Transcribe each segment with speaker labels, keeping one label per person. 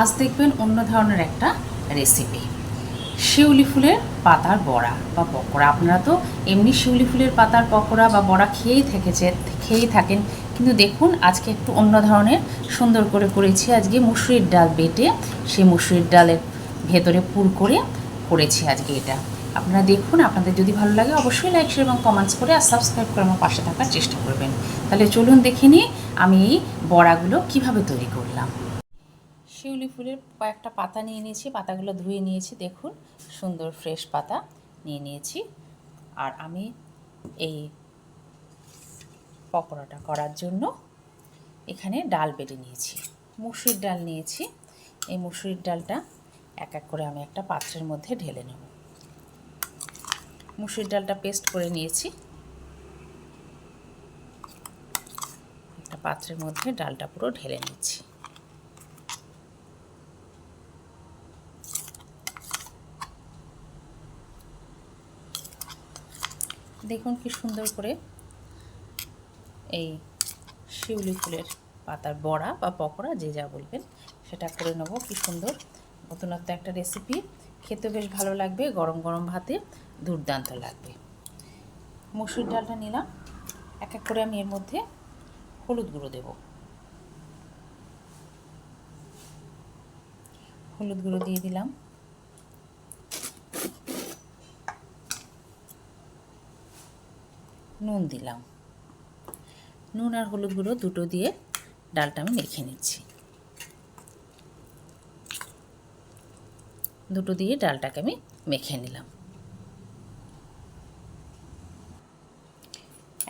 Speaker 1: আজ দেখবেন অন্য ধরনের একটা রেসিপি শিউলি ফুলের পাতার বড়া বা পকোড়া। আপনারা তো এমনি শিউলি ফুলের পাতার পকোড়া বা বড়া খেয়েই থেকেছে, খেয়েই থাকেন। কিন্তু দেখুন, আজকে একটু অন্য ধরনের সুন্দর করে করেছি। আজকে মুসুরির ডাল বেটে সেই মুসুরির ডালের ভেতরে পুর করে করেছি আজকে এটা। আপনারা দেখুন, আপনাদের যদি ভালো লাগে অবশ্যই লাইক শেয়ার এবং কমেন্টস করে আর সাবস্ক্রাইব করে আমার পাশে থাকার চেষ্টা করবেন। তাহলে চলুন দেখে নিই আমি এই বড়াগুলো কীভাবে তৈরি করলাম। শিউলি ফুলের কয়েকটা পাতা নিয়ে নিয়েছি, পাতাগুলো ধুয়ে নিয়েছি, দেখুন, সুন্দর ফ্রেশ পাতা নিয়ে নিয়েছি। আর আমি এই পকোড়াটা করার জন্য এখানে ডাল বেটে নিয়েছি, মুসুরির ডাল নিয়েছি। এই মুসুরির ডালটা এক এক করে আমি একটা পাত্রের মধ্যে ঢেলে নেব। মুসুরির ডালটা পেস্ট করে নিয়েছি। একটা পাত্রের মধ্যে ডালটা পুরো ঢেলে নিচ্ছি। দেখুন কি সুন্দর করে এই শিউলি ফুলের পাতার বড়া বা পকোড়া, যে যা বলবেন, সেটা করে নেব। কি সুন্দর নতুনত্ব একটা রেসিপি খেতে বেশ ভালো লাগবে, গরম গরম ভাতে দুর্দান্ত লাগবে। মসুর ডালটা নিলাম। এক এক করে আমি এর মধ্যে হলুদ গুঁড়ো দেব। হলুদ গুঁড়ো দিয়ে দিলাম। নুন দিলাম। নুন আর হলুদ গুঁড়ো দুটো দিয়ে ডালটা আমি মেখে নিচ্ছি। দুটো দিয়ে ডালটাকে আমি মেখে নিলাম।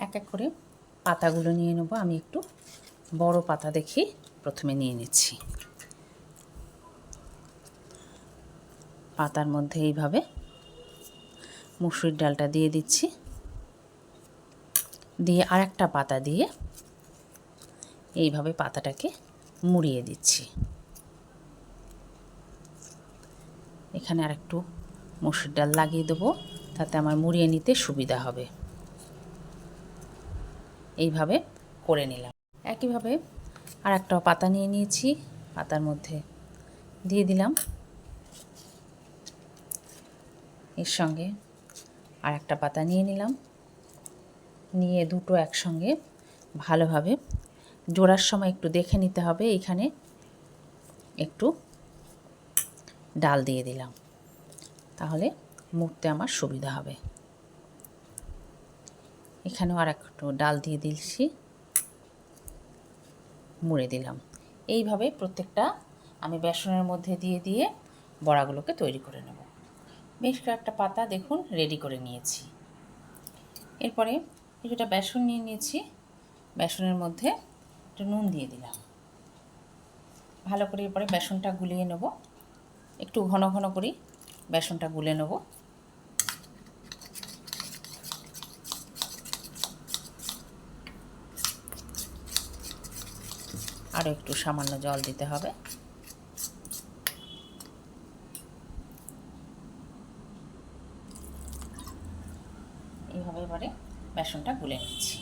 Speaker 1: এক এক করে পাতাগুলো নিয়ে নেব। আমি একটু বড় পাতা দেখি প্রথমে নিয়ে নিচ্ছি। পাতার মধ্যে এইভাবে মুসুরির ডালটা দিয়ে দিচ্ছি। দিয়ে আরেকটা পাতা দিয়ে এইভাবে পাতাটাকে মুড়িয়ে দিচ্ছি। এখানে আরেকটু মসুর ডাল লাগিয়ে দেবো, তাতে আমার মুড়িয়ে নিতে সুবিধা হবে। এইভাবে করে নিলাম। একইভাবে আর একটা পাতা নিয়ে নিয়েছি, পাতার মধ্যে দিয়ে দিলাম। এর সঙ্গে আর একটা পাতা নিয়ে নিলাম। নিয়ে দুটো একসঙ্গে ভালোভাবে জোড়ার সময় একটু দেখে নিতে হবে। এখানে একটু ডাল দিয়ে দিলাম। তাহলে মুড়তে আমার সুবিধা হবে। এখানেও আর একটু ডাল দিয়ে দিচ্ছি মুড়ে দিলাম। এইভাবে প্রত্যেকটা আমি বেসনের মধ্যে দিয়ে দিয়ে বড়াগুলোকে তৈরি করে নেব। বেশ কয়েকটা পাতা দেখুন রেডি করে নিয়েছি। এরপরে কিছুটা বেসন নিয়ে নিয়েছি, বেসনের মধ্যে একটু নুন দিয়ে দিলাম। ভালো করে এরপরে বেসনটা গুলিয়ে নেব। একটু ঘন ঘন করি বেসনটা গুলে নেব। আরও একটু সামান্য জল দিতে হবে। এইভাবে এবারে বেসনটা গুলে নিচ্ছি।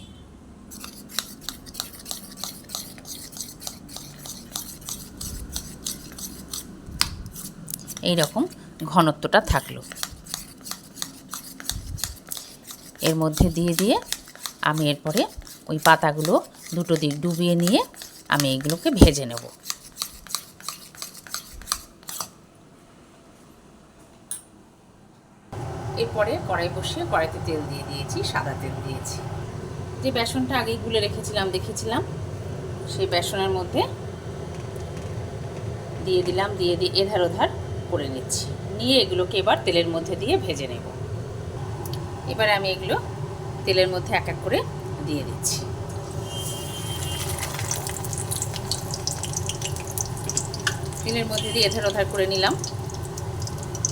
Speaker 1: এই রকম ঘনত্বটা থাকল। এর মধ্যে দিয়ে দিয়ে আমি এরপরে ওই পাতাগুলো দুটো দিক ডুবিয়ে নিয়ে আমি এইগুলোকে ভেজে নেব। এরপরে কড়াই বসিয়ে কড়াইতে তেল দিয়ে দিয়েছি, সাদা তেল দিয়েছি। যে বেসনটা আগেই গুলে রেখেছিলাম, দেখেছিলাম? সেই বেসনের মধ্যে দিয়ে দিলাম, দিয়ে দিয়ে এধার ওধার করে নিচ্ছি। নিয়ে এগুলোকে এবার তেলের মধ্যে দিয়ে ভেজে নেব। এবার আমি এগুলো তেলের মধ্যে এক এক করে দিয়ে দিচ্ছি। তেলের মধ্যে দিয়ে এধার ওধার করে নিলাম।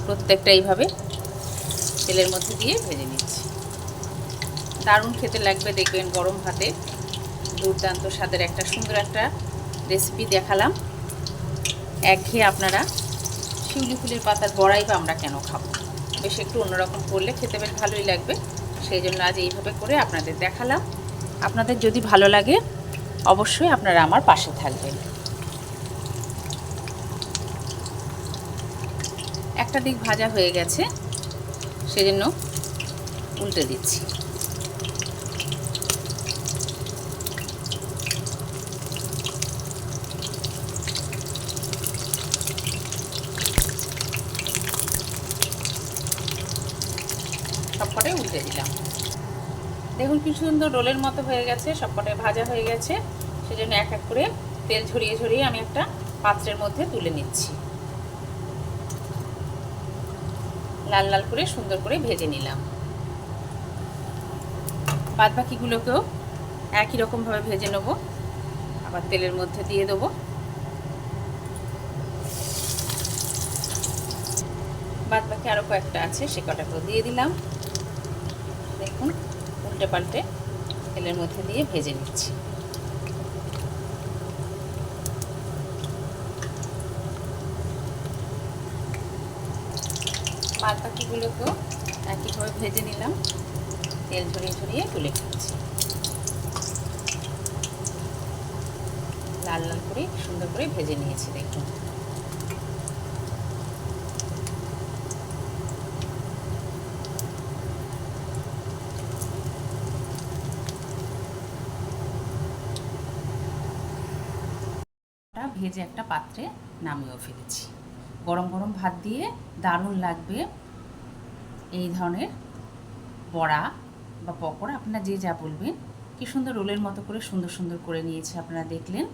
Speaker 1: প্রত্যেকটা এইভাবে তেলের মধ্যে দিয়ে ভেজে নিচ্ছি। দারুণ খেতে লাগবে দেখবেন গরম ভাতে। দুর্দান্ত স্বাদের একটা, সুন্দর একটা রেসিপি দেখালাম। একঘেয়ে আপনারা শিউলি ফুলের পাতার বড়াই বা আমরা কেন খাব? বেশ একটু অন্যরকম করলে খেতে বেশ ভালোই লাগবে। সেই জন্য আজ এইভাবে করে আপনাদের দেখালাম। আপনাদের যদি ভালো লাগে, অবশ্যই আপনারা আমার পাশে থাকবেন। একটা দিক ভাজা হয়ে গেছে। সেজন্য উল্টে দিচ্ছি। সবকটাই উল্টে দিলাম। দেখুন কি সুন্দর রোলের মতো হয়ে গেছে, সবকটাই ভাজা হয়ে গেছে। সেজন্য এক এক করে তেল ঝরিয়ে ঝরিয়ে আমি একটা পাত্রের মধ্যে তুলে নিচ্ছি। লাল লাল করে সুন্দর করে ভেজে নিলাম। বাদ বাকিগুলোকেও একই রকমভাবে ভেজে নেব। আবার তেলের মধ্যে দিয়ে দেবো। বাদ বাকি আরও কয়েকটা আছে, সে কটাকেও দিয়ে দিলাম। দেখুন, উল্টে পাল্টে তেলের মধ্যে দিয়ে ভেজে নিচ্ছি। বাদ বাকিগুলোকেও একইভাবে ভেজে নিলাম। তেল ঝরিয়ে ঝরিয়ে তুলে খাচ্ছি লাল লাল করে, সুন্দর করে ভেজে নিয়েছি, দেখুন। ভেজে একটা পাত্রে নামিয়েও ফেলেছি। গরম গরম ভাত দিয়ে দারুণ লাগবে। এই ধরনের বড়া বা পকোড়া, আপনারা যে যা বলবেন, কি সুন্দর রোলের মতো করে সুন্দর সুন্দর করে নিয়েছে, আপনারা দেখলেন।